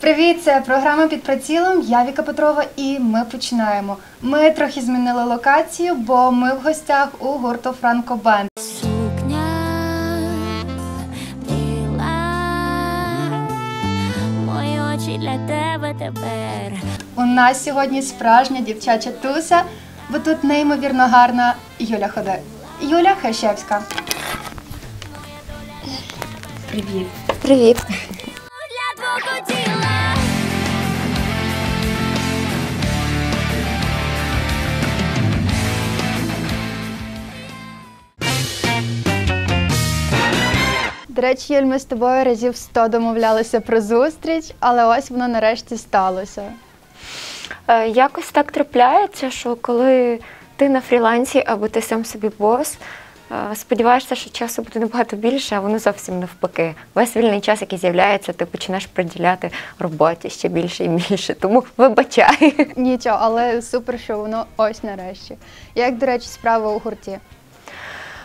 Привіт, це програма під прицілом. Я Віка Петрова, і ми починаємо. Ми трохи змінили локацію, бо ми в гостях у гурту Франко Бенд. Для тебе тепер. У нас сьогодні справжня дівчача туса, бо тут неймовірно гарна Юля Ходе. Юля Хащевська. Привіт. Привіт. До речі, Юль, ми з тобою разів 100 домовлялися про зустріч, але ось воно нарешті сталося. Е, Якось так трапляється, що коли ти на фрілансі або ти сам собі бос, е, сподіваєшся, що часу буде набагато більше, а воно зовсім навпаки. Весь вільний час, який з'являється, ти почнеш приділяти роботі ще більше і більше. Тому вибачай. Нічого, але супер, що воно ось нарешті. Як, до речі, справа у гурті?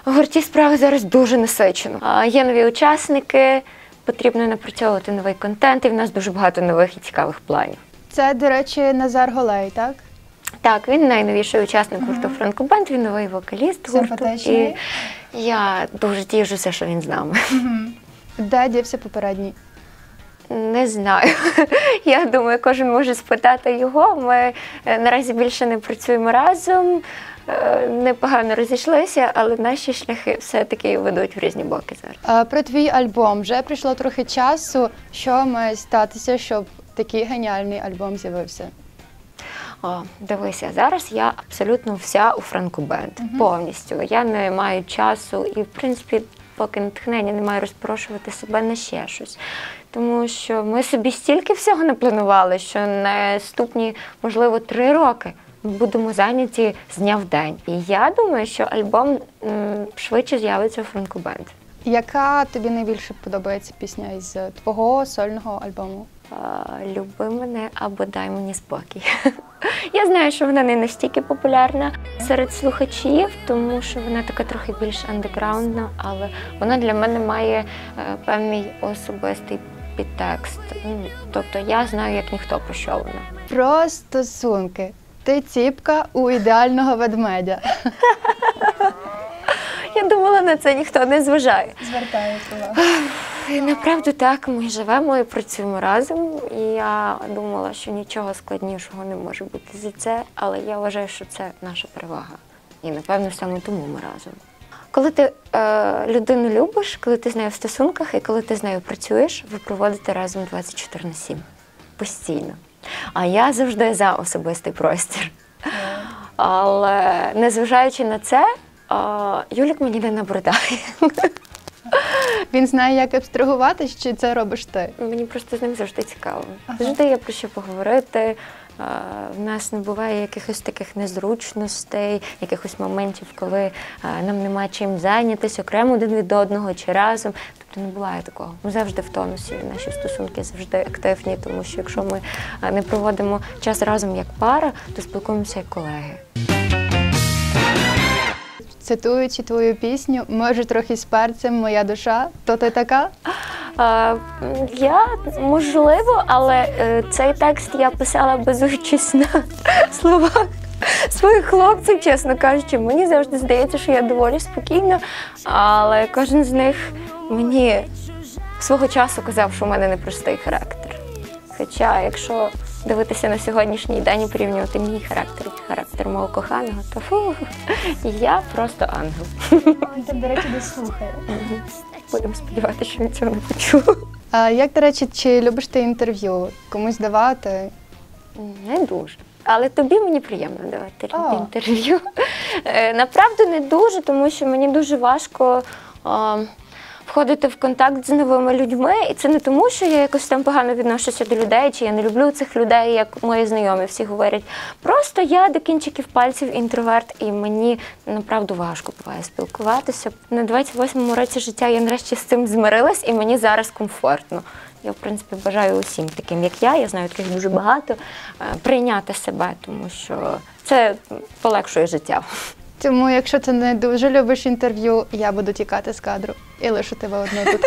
У гурті справи зараз дуже насичено. Є нові учасники, потрібно напрацьовувати новий контент, і в нас дуже багато нових і цікавих планів. Це, до речі, Назар Голей, так? Так, він найновіший учасник гурту Франко Бенд, він новий вокаліст гурту. Симпатичний. І я дуже тішуся, що він з нами. Де дівся попередній? Не знаю. Я думаю, кожен може спитати його. Ми е, наразі більше не працюємо разом, е, непогано розійшлися, але наші шляхи все-таки ведуть в різні боки зараз. А, Про твій альбом вже прийшло трохи часу. Що має статися, щоб такий геніальний альбом з'явився? О, дивися, зараз я абсолютно вся у Франко Бенд. Повністю. Я не маю часу і, в принципі, поки натхнення не маю розпрошувати себе на ще щось. Тому що ми собі стільки всього не планували, що наступні, можливо, три роки ми будемо зайняті з дня в день. І я думаю, що альбом м, швидше з'явиться у Франко Бенд. Яка тобі найбільше подобається пісня із твого сольного альбому? Люби мене або дай мені спокій. Я знаю, що вона не настільки популярна серед слухачів, тому що вона така трохи більш андеграундна, але вона для мене має е, певний особистий підтекст. Тобто я знаю, як ніхто про що вона. Про стосунки. Ти ціпка у ідеального ведмедя. Я думала, на це ніхто не зважає. Звертаю увагу. І Направду так, ми живемо і працюємо разом. І я думала, що нічого складнішого не може бути за це, але я вважаю, що це наша перевага. І напевно саме тому ми разом. Коли ти е, людину любиш, коли ти з нею в стосунках і коли ти з нею працюєш, ви проводите разом 24 на 7. Постійно. А я завжди за особистий простір. Але незважаючи на це, е, Юлік мені не набридає. Він знає, як абстрагувати, чи це робиш ти? Мені просто з ним завжди цікаво. Ага. Завжди є про що поговорити. В нас не буває якихось таких незручностей, якихось моментів, коли нам нема чим зайнятися окремо один від одного чи разом. Тобто не буває такого. Ми завжди в тонусі. Наші стосунки завжди активні, тому що якщо ми не проводимо час разом як пара, то спілкуємося як колеги. Цитуючи твою пісню, може трохи з перцем моя душа, то ти така? А, Я можливо, але е, цей текст я писала базуючись на словах своїх хлопців, чесно кажучи. Мені завжди здається, що я доволі спокійна, але кожен з них мені свого часу казав, що в мене непростий характер. Хоча, якщо дивитися на сьогоднішній день і порівнювати мій характер і характер мого коханого, то фу, я просто ангел. Він до речі, не слухає. Будемо сподіватися, що він цього не почув. А як, до речі, чи любиш ти інтерв'ю? Комусь давати? Не дуже. Але тобі мені приємно давати А. інтерв'ю. Е, Направду не дуже, тому що мені дуже важко а, входити в контакт з новими людьми. І це не тому, що я якось там погано відношуся до людей, чи я не люблю цих людей, як мої знайомі всі говорять. Просто я до кінчиків пальців інтроверт, і мені направду важко буває спілкуватися. На 28-му році життя я нарешті з цим змирилась, і мені зараз комфортно. Я, в принципі, бажаю усім таким, як я, я знаю таких дуже багато, е, прийняти себе, тому що це полегшує життя. Тому, якщо ти не дуже любиш інтерв'ю, я буду тікати з кадру і лишу тебе одну тут.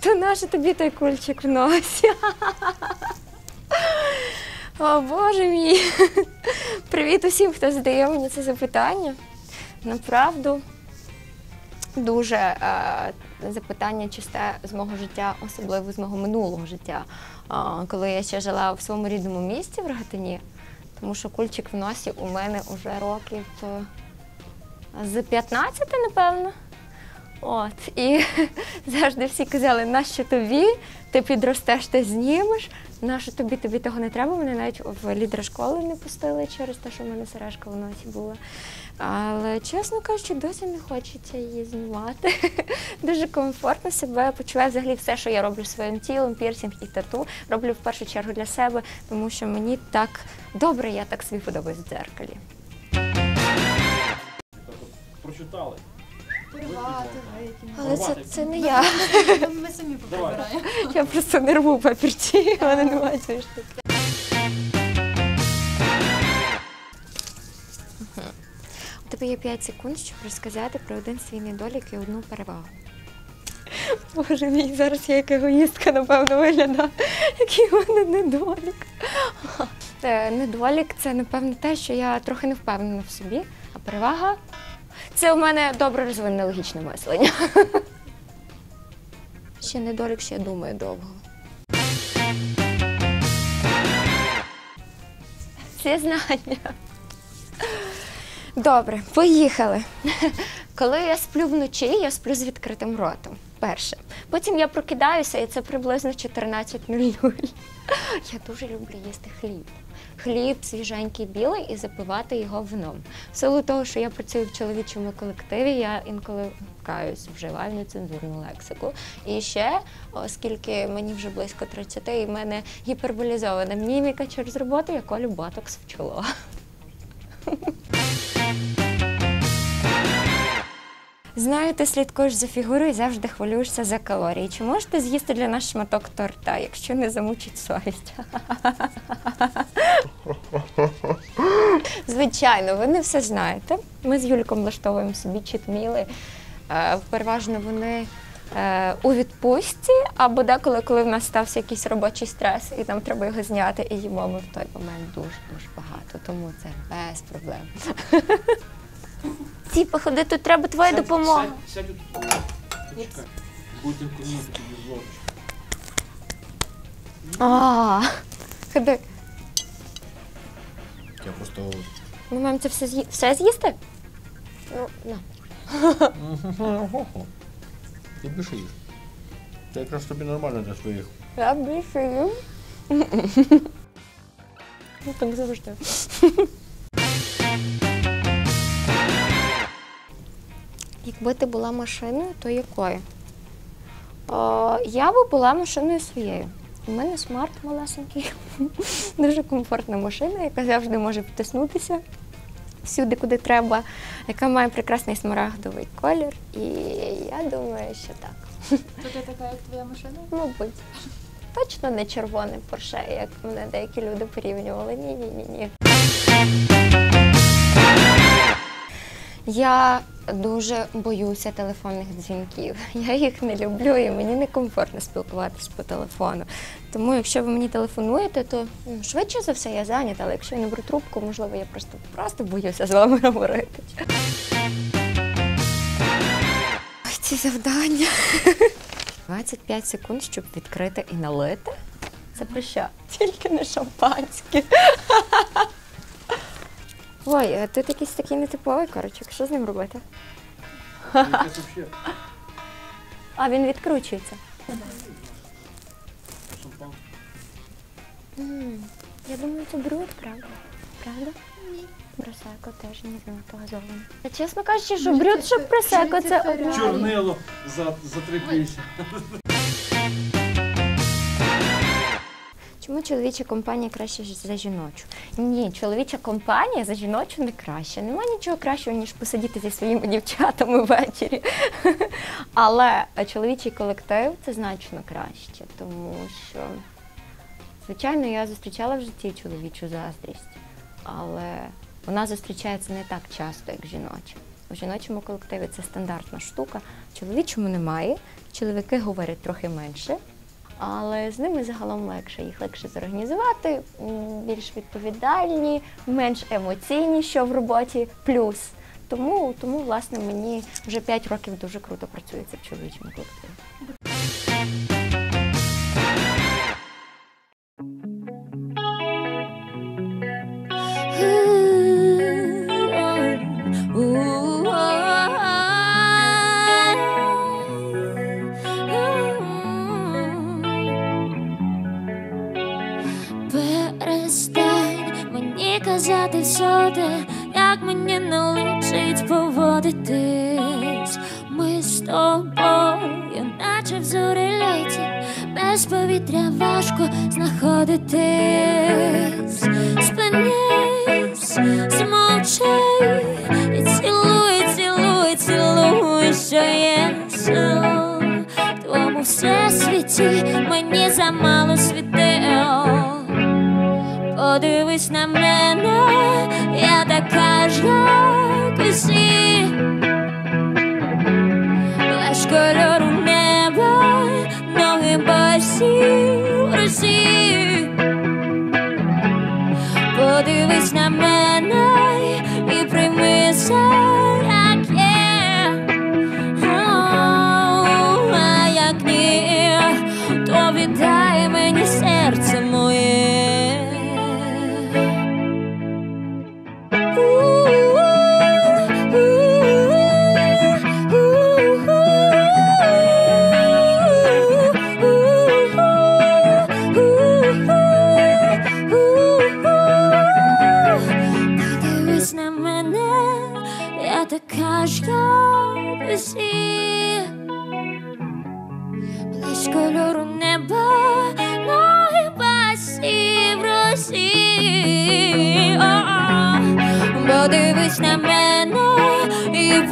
То наше тобі той кульчик в носі. О, Боже мій. Привіт усім, хто задає мені це запитання. Направду дуже е, запитання чисте з мого життя, особливо з мого минулого життя, е, коли я ще жила в своєму рідному місті в Рогатині. Тому що кульчик в носі у мене вже років е, з 15, напевно. От. І завжди всі казали, нащо тобі, ти підростеш, ти знімеш. Нащо тобі, тобі того не треба. Мене навіть в лідера школи не пустили через те, що в мене сережка в носі була. Але, чесно кажучи, досі не хочеться її знімати. Дуже комфортно себе почуваю взагалі все, що я роблю своїм тілом, пірсінг і тату. Роблю в першу чергу для себе, тому що мені так добре, я так собі подобаюсь в дзеркалі. Тобто прочитали. Але це, Порвати. це не я. Ми самі Давай. Я просто не рву папірці, в мене немає цієї штуки. У тебе є 5 секунд, щоб розказати про один свій недолік і одну перевагу. Боже мій, зараз я як егоїстка, напевно, виглядаю. Який в мене недолік. Е, Недолік це, напевно, те, що я трохи не впевнена в собі, а перевага це у мене добре розвинене логічне мислення. Ще недолік, ще думаю довго. Зізнання. Добре, поїхали. Коли я сплю вночі, я сплю з відкритим ротом. Перше. Потім я прокидаюся, і це приблизно 14.00. Я дуже люблю їсти хліб. Хліб свіженький білий і запивати його вином. В силу того, що я працюю в чоловічому колективі, я інколи каюсь, вживаю нецензурну лексику. І ще, оскільки мені вже близько 30, і в мене гіперболізована міміка через роботу, я колю ботокс в чоло. Знаю, ти слідкуєш за фігурою і завжди хвилюєшся за калорії. Чи можете з'їсти для нас шматок торта, якщо не замучить совість? Звичайно, ви не все знаєте. Ми з Юльком влаштовуємо собі читміли. Е, Переважно вони е, у відпустці, або деколи, коли в нас стався якийсь робочий стрес, і нам треба його зняти, і їмо ми в той момент дуже-дуже багато, тому це без проблем. Ці походи, тут треба твоя Сядь- допомога. Сядь, сядь тут. Почекай. Будете кормити тобі з ложечки. А, ходи. Я просто Ми маємо це все, з'ї... все з'їсти? Ну, на. ти більше їж. Це якраз тобі нормально для своїх. Я більше їм. Ну, так завжди. Якби ти була машиною, то якою? О, я би була машиною своєю. У мене смарт малесенький, дуже комфортна машина, яка завжди може втиснутися всюди, куди треба, яка має прекрасний смарагдовий колір. І я думаю, що так. То ти така, як твоя машина? Мабуть. Точно не червоне порше, як мене деякі люди порівнювали. Ні, Я дуже боюся телефонних дзвінків. Я їх не люблю і мені некомфортно спілкуватися по телефону. Тому, якщо ви мені телефонуєте, то швидше за все я зайнята, але якщо я не беру трубку, можливо, я просто просто боюся з вами говорити. Ой, ці завдання. 25 секунд, щоб відкрити і налити. Це про що? Тільки не шампанське. Ой, а тут якийсь такий нетиповий корочок. Що з ним робити? А, він відкручується. М, Я думаю, це бруд, правда? Правда? Ні. Просеко теж не знаю, то газоване. Та чесно кажучи, що брюд, що просеко, це одна. Чорнило за, за три пісні. Чому чоловіча компанія краще за жіночу? Ні, чоловіча компанія за жіночу не краще. Нема нічого кращого, ніж посидіти зі своїми дівчатами ввечері. Але чоловічий колектив це значно краще, тому що, звичайно, я зустрічала в житті чоловічу заздрість, але вона зустрічається не так часто, як жіноча. У жіночому колективі це стандартна штука. Чоловічому немає. Чоловіки говорять трохи менше, але з ними загалом легше. Їх легше зорганізувати, більш відповідальні, менш емоційні, що в роботі плюс. Тому, тому власне, мені вже 5 років дуже круто працюється в чоловічому колективі. Важко знаходитись. Спинись, змовчи і цілуй, цілуй, цілуй, що є сил. В Твоєму всесвіті мені замало світил. Подивись на мене, я така ж, як усі. Лиш кольору в Подивись на мене і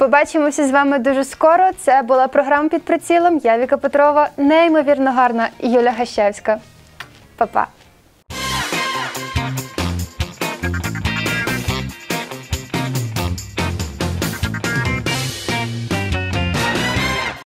Побачимося з вами дуже скоро. Це була програма під прицілом. Я Віка Петрова, неймовірно гарна Юля Гащевська. Па-па.